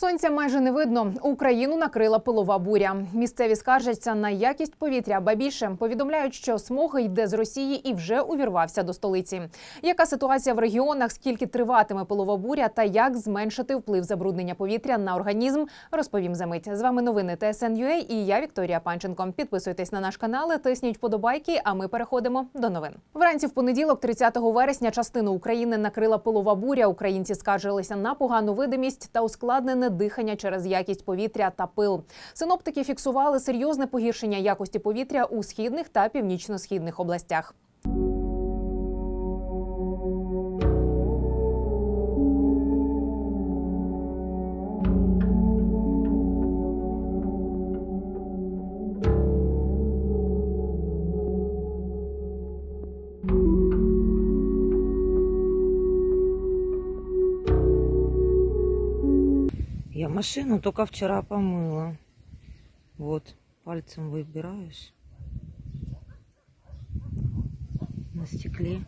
Сонця майже не видно. Україну накрила пилова буря. Місцеві скаржаться на якість повітря, ба більше повідомляють, що смог йде з Росії і вже увірвався до столиці. Яка ситуація в регіонах? Скільки триватиме пилова буря та як зменшити вплив забруднення повітря на організм? Розповім за мить. З вами новини ТСНЮА і я Вікторія Панченко. Підписуйтесь на наш канал, тисніть вподобайки. А ми переходимо до новин. Вранці в понеділок, 30 вересня, частину України накрила пилова буря. Українці скаржилися на погану видимість та ускладнене дихання через якість повітря та пил. Синоптики фіксували серйозне погіршення якості повітря у східних та північно-східних областях. Машину только вчера помыла. Вот, пальцем выбираешь. На стекле.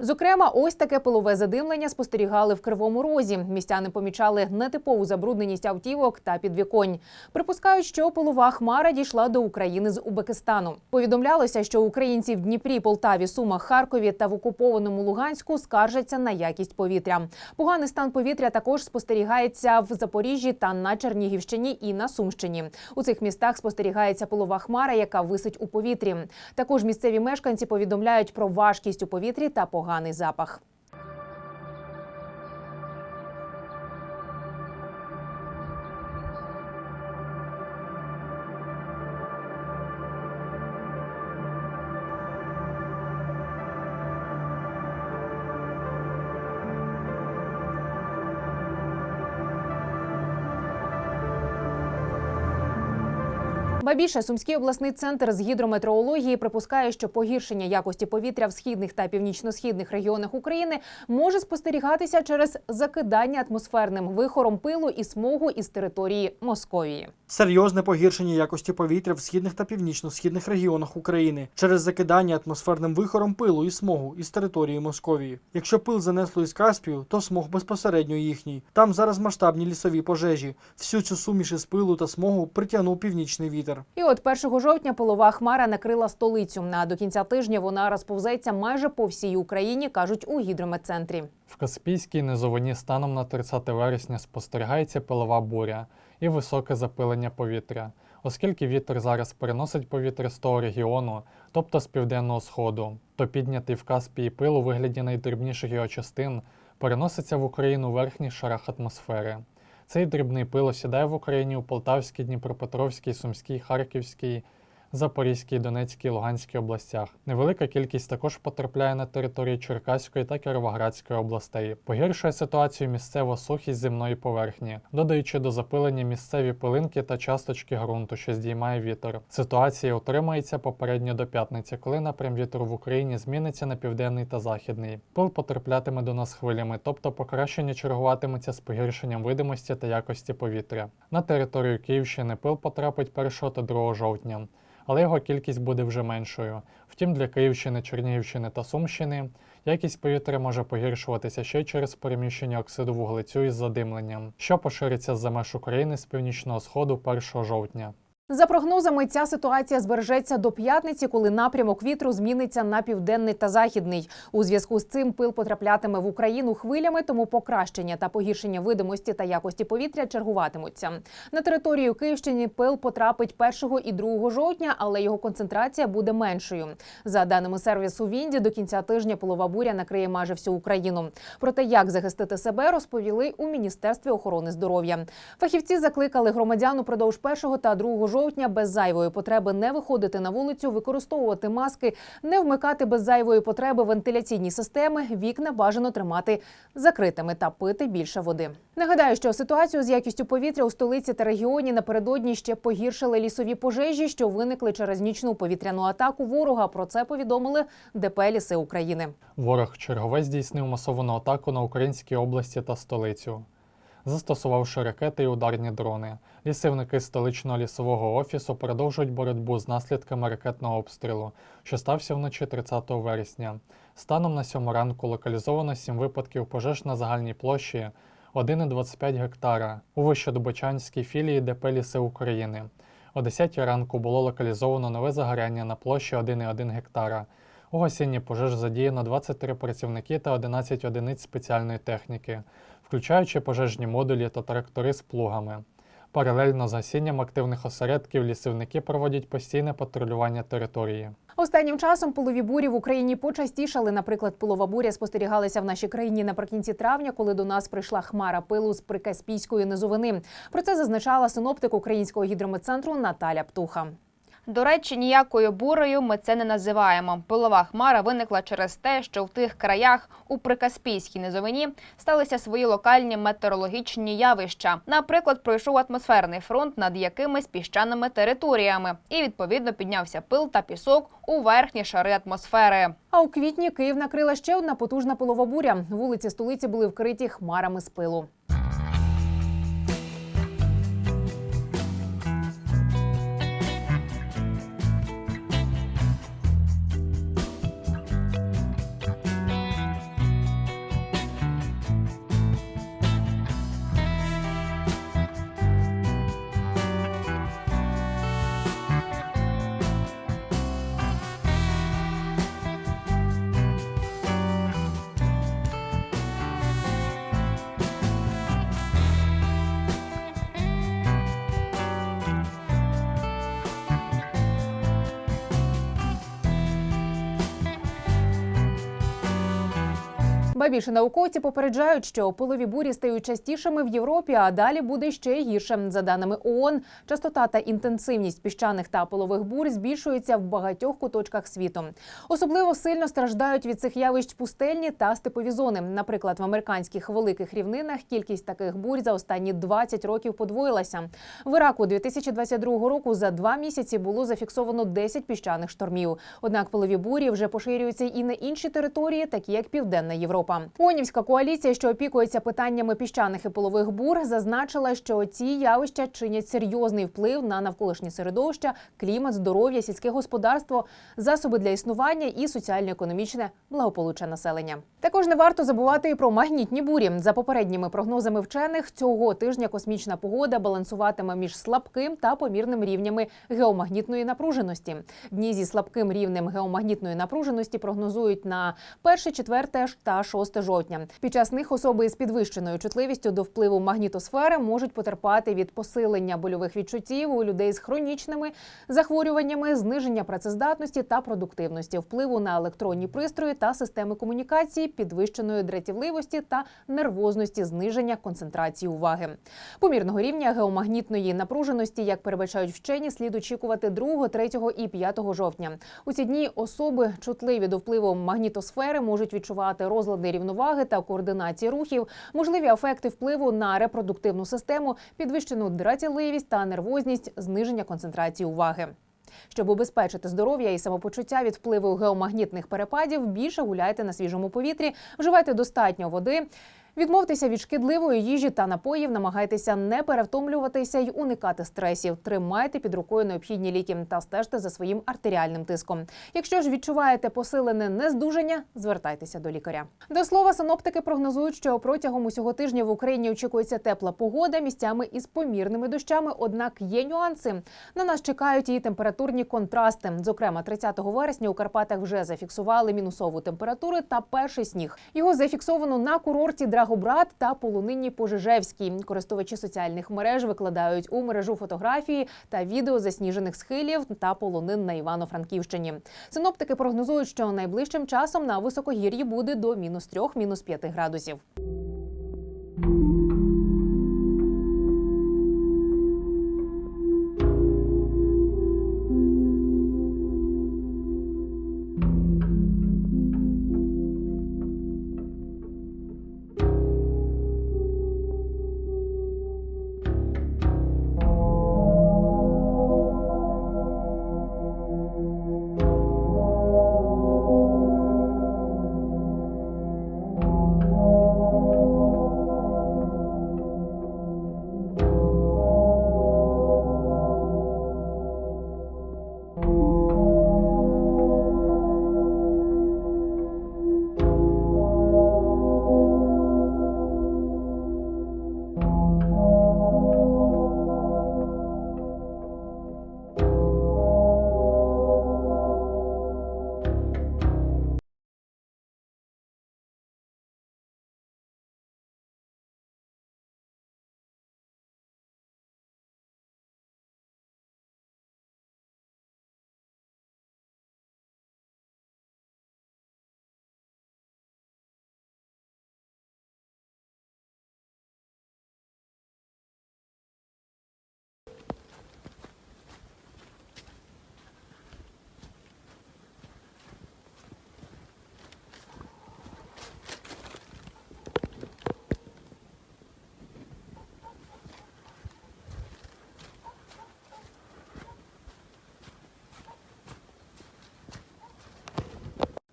Зокрема, ось таке пилове задимлення спостерігали в Кривому Розі. Містяни помічали нетипову забрудненість автівок та підвіконь. Припускають, що пилова хмара дійшла до України з Узбекистану. Повідомлялося, що українці в Дніпрі, Полтаві, Сумах, Харкові та в окупованому Луганську скаржаться на якість повітря. Поганий стан повітря також спостерігається в Запоріжжі та на Чернігівщині і на Сумщині. У цих містах спостерігається пилова хмара, яка висить у повітрі. Також місцеві мешканці повідомляють про важкість у повітрі та поганий запах. Ба більше Сумський обласний центр з гідрометеорології припускає, що погіршення якості повітря в східних та північно-східних регіонах України може спостерігатися через закидання атмосферним вихором пилу і смогу із території Московії. Серйозне погіршення якості повітря в східних та північно-східних регіонах України через закидання атмосферним вихором пилу і смогу із території Московії. Якщо пил занесло із Каспію, то смог безпосередньо їхній. Там зараз масштабні лісові пожежі. Всю цю суміш із пилу та смогу притягнув північний вітер. І от 1 жовтня пилова хмара накрила столицю. А до кінця тижня вона розповзеться майже по всій Україні, кажуть у гідрометцентрі. В Каспійській низовині станом на 30 вересня спостерігається пилова буря і високе запилення повітря, оскільки вітер зараз переносить повітря з того регіону, тобто з південного сходу, то піднятий в Каспії пил у вигляді найдрібніших його частин переноситься в Україну у верхніх шарах атмосфери. Цей дрібний пил осідає в Україні у Полтавській, Дніпропетровській, Сумській, Харківській, Запорізькій, Донецькій, Луганській областях. Невелика кількість також потрапляє на території Черкаської та Кіровоградської областей. Погіршує ситуацію місцева сухість земної поверхні, додаючи до запилення місцеві пилинки та часточки ґрунту, що здіймає вітер. Ситуація утримається попередньо до п'ятниці, коли напрям вітру в Україні зміниться на південний та західний. Пил потраплятиме до нас хвилями, тобто покращення чергуватиметься з погіршенням видимості та якості повітря. На територію Київщини пил потрапить 1 та 2 жовтня але його кількість буде вже меншою. Втім, для Київщини, Чернігівщини та Сумщини якість повітря може погіршуватися ще через переміщення оксиду вуглецю із задимленням, що пошириться за меж України з північного сходу 1 жовтня. За прогнозами, ця ситуація збережеться до п'ятниці, коли напрямок вітру зміниться на південний та західний. У зв'язку з цим пил потраплятиме в Україну хвилями, тому покращення та погіршення видимості та якості повітря чергуватимуться. На територію Київщини пил потрапить 1 і 2 жовтня, але його концентрація буде меншою. За даними сервісу Вінді, до кінця тижня пилова буря накриє майже всю Україну. Про те, як захистити себе, розповіли у міністерстві охорони здоров'я. Фахівці закликали громадян упродовж 1 та 2 жовтня жовтня без зайвої потреби не виходити на вулицю, використовувати маски, не вмикати без зайвої потреби вентиляційні системи, вікна бажано тримати закритими та пити більше води. Нагадаю, що ситуацію з якістю повітря у столиці та регіоні напередодні ще погіршили лісові пожежі, що виникли через нічну повітряну атаку ворога. Про це повідомили ДП «Ліси України. Ворог чергове здійснив масовану атаку на Українській області та столицю. Застосувавши ракети і ударні дрони. Лісівники столичного лісового офісу продовжують боротьбу з наслідками ракетного обстрілу, що стався вночі 30 вересня. Станом на сьому ранку локалізовано 7 випадків пожеж на загальній площі 1,25 гектара у Вищодобочанській філії ДП Ліси України. О 10 ранку було локалізовано нове загоряння на площі 1,1 гектара. У гасінні пожеж задіяно 23 працівники та 11 одиниць спеціальної техніки, включаючи пожежні модулі та трактори з плугами. Паралельно з гасінням активних осередків лісівники проводять постійне патрулювання території. Останнім часом пилові бурі в Україні почастішали. Наприклад, пилова буря спостерігалася в нашій країні наприкінці травня, коли до нас прийшла хмара пилу з прикаспійської низовини. Про це зазначала синоптик українського гідрометцентру Наталя Птуха. До речі, ніякою бурею ми це не називаємо. Пилова хмара виникла через те, що в тих краях у Прикаспійській низовині сталися свої локальні метеорологічні явища. Наприклад, пройшов атмосферний фронт над якимись піщаними територіями, і відповідно піднявся пил та пісок у верхні шари атмосфери. А у квітні Київ накрила ще одна потужна пилова буря. Вулиці столиці були вкриті хмарами з пилу. Ба більше науковці попереджають, що пилові бурі стають частішими в Європі, а далі буде ще гірше. За даними ООН, частота та інтенсивність піщаних та пилових бурь збільшується в багатьох куточках світу. Особливо сильно страждають від цих явищ пустельні та степові зони. Наприклад, в американських великих рівнинах кількість таких бурь за останні 20 років подвоїлася. В Іраку 2022 року за два місяці було зафіксовано 10 піщаних штормів. Однак пилові бурі вже поширюються і на інші території, такі як Південна Європа. ООНівська коаліція, що опікується питаннями піщаних і пилових бур, зазначила, що ці явища чинять серйозний вплив на навколишнє середовище, клімат, здоров'я, сільське господарство, засоби для існування і соціально-економічне благополуччя населення. Також не варто забувати і про магнітні бурі. За попередніми прогнозами вчених, цього тижня космічна погода балансуватиме між слабким та помірним рівнями геомагнітної напруженості. Дні зі слабким рівнем геомагнітної напруженості прогнозують на 1, 4 та 6 жовтня. Під час них особи із підвищеною чутливістю до впливу магнітосфери можуть потерпати від посилення больових відчуттів у людей з хронічними захворюваннями, зниження працездатності та продуктивності, впливу на електронні пристрої та системи комунікації, підвищеної дратівливості та нервозності, зниження концентрації уваги. Помірного рівня геомагнітної напруженості, як передбачають вчені, слід очікувати 2, 3 і 5 жовтня. У ці дні особи чутливі до впливу магнітосфери можуть відчувати розлади рівноваги та координації рухів, можливі ефекти впливу на репродуктивну систему, підвищену дратівливість та нервозність, зниження концентрації уваги. Щоб убезпечити здоров'я і самопочуття від впливу геомагнітних перепадів, більше гуляйте на свіжому повітрі, вживайте достатньо води. Відмовтеся від шкідливої їжі та напоїв, намагайтеся не перевтомлюватися й уникати стресів. Тримайте під рукою необхідні ліки та стежте за своїм артеріальним тиском. Якщо ж відчуваєте посилене нездужання, звертайтеся до лікаря. До слова, синоптики прогнозують, що протягом усього тижня в Україні очікується тепла погода місцями із помірними дощами. Однак є нюанси. На нас чекають і температурні контрасти. Зокрема, 30 вересня у Карпатах вже зафіксували мінусову температуру та перший сніг. Його зафіксовано на курорті Драгобрат та полонині Пожежевській. Користувачі соціальних мереж викладають у мережу фотографії та відео засніжених схилів та полонин на Івано-Франківщині. Синоптики прогнозують, що найближчим часом на високогір'ї буде до мінус 3, мінус 5 градусів.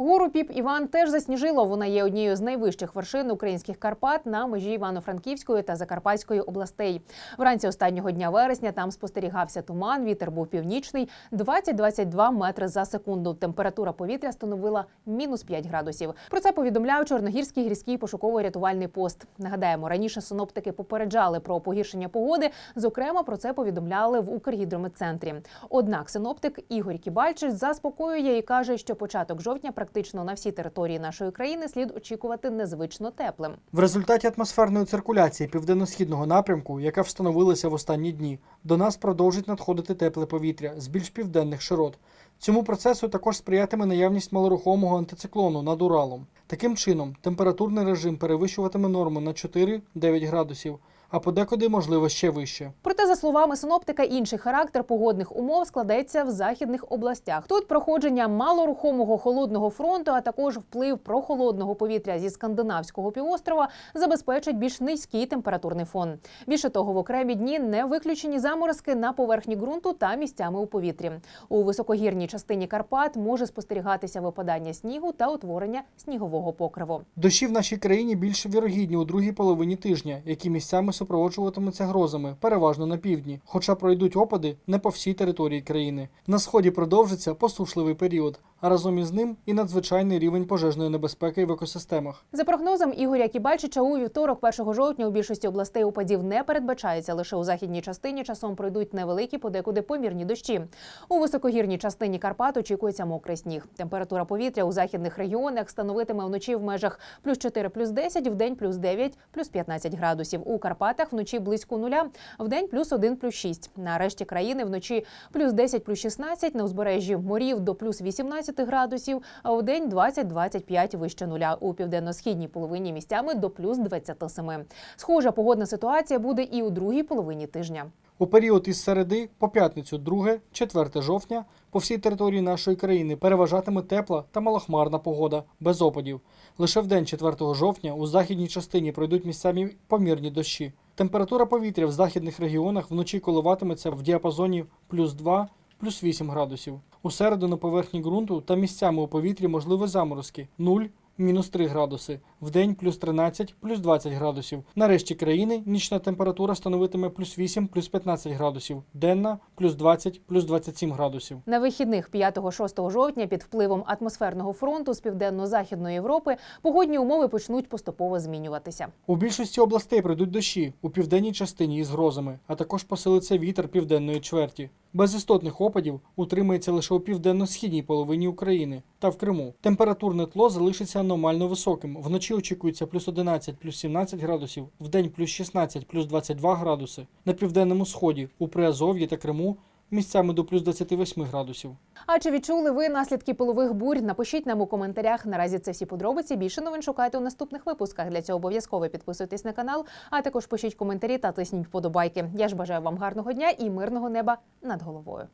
Гору Піп Іван теж засніжило. Вона є однією з найвищих вершин українських Карпат на межі Івано-Франківської та Закарпатської областей. Вранці останнього дня вересня там спостерігався туман. Вітер був північний 20-22 метри за секунду. Температура повітря становила мінус 5 градусів. Про це повідомляв Чорногірський гірський пошуково-рятувальний пост. Нагадаємо, раніше синоптики попереджали про погіршення погоди. Зокрема, про це повідомляли в Укргідрометцентрі. Однак синоптик Ігор Кібальчич заспокоює і каже, що початок жовтня практично на всій території нашої країни слід очікувати незвично теплим. В результаті атмосферної циркуляції південно-східного напрямку, яка встановилася в останні дні, до нас продовжить надходити тепле повітря з більш південних широт. Цьому процесу також сприятиме наявність малорухомого антициклону над Уралом. Таким чином, температурний режим перевищуватиме норму на 4-9 градусів, а подекуди можливо ще вище. Проте, за словами синоптика, інший характер погодних умов складеться в західних областях. Тут проходження малорухомого холодного фронту, а також вплив прохолодного повітря зі скандинавського півострова забезпечить більш низький температурний фон. Більше того, в окремі дні не виключені заморозки на поверхні ґрунту та місцями у повітрі. У високогірній частині Карпат може спостерігатися випадання снігу та утворення снігового покриву. Дощі в нашій країні більш вірогідні у другій половині тижня, які місцями супроводжуватимуться грозами, переважно на півдні, хоча пройдуть опади не по всій території країни. На сході продовжиться посушливий період, а разом із ним і надзвичайний рівень пожежної небезпеки в екосистемах. За прогнозом Ігоря Кібальчича, у вівторок, 1 жовтня, у більшості областей опадів не передбачається. Лише у західній частині часом пройдуть невеликі, подекуди помірні дощі. У високогірній частині Карпат очікується мокрий сніг. Температура повітря у західних регіонах становитиме вночі в межах плюс 4, плюс 10, в день плюс 9, плюс 15 градусів. У Карпатах вночі близько нуля, в день плюс 1, плюс 6. На решті країни вночі плюс 10, плюс 16, на узбережжі морів до плюс 18 градусів, а в день 20-25 вище нуля. У південно-східній половині місцями до плюс 27. Схожа погодна ситуація буде і у другій половині тижня. У період із середи по п'ятницю 2-4 жовтня по всій території нашої країни переважатиме тепла та малохмарна погода без опадів. Лише в день 4 жовтня у західній частині пройдуть місцями помірні дощі. Температура повітря в західних регіонах вночі коливатиметься в діапазоні плюс 2 плюс 8 градусів. У середу на поверхні ґрунту та місцями у повітрі можливі заморозки 0 мінус 3 градуси, в день плюс 13, плюс 20 градусів. На решті країни нічна температура становитиме плюс 8, плюс 15 градусів, денна плюс 20, плюс 27 градусів. На вихідних 5-6 жовтня під впливом атмосферного фронту з південно-західної Європи погодні умови почнуть поступово змінюватися. У більшості областей пройдуть дощі у південній частині із грозами, а також посилиться вітер південної чверті. Без істотних опадів утримається лише у південно-східній половині України та в Криму. Температурне тло залишиться аномально високим. Вночі очікується плюс 11, плюс 17 градусів, в день плюс 16, плюс 22 градуси. На південному сході, у Приазов'ї та Криму місцями до плюс 28 градусів. А чи відчули ви наслідки пилових бурь? Напишіть нам у коментарях. Наразі це всі подробиці. Більше новин шукайте у наступних випусках. Для цього обов'язково підписуйтесь на канал, а також пишіть коментарі та тисніть вподобайки. Я ж бажаю вам гарного дня і мирного неба над головою.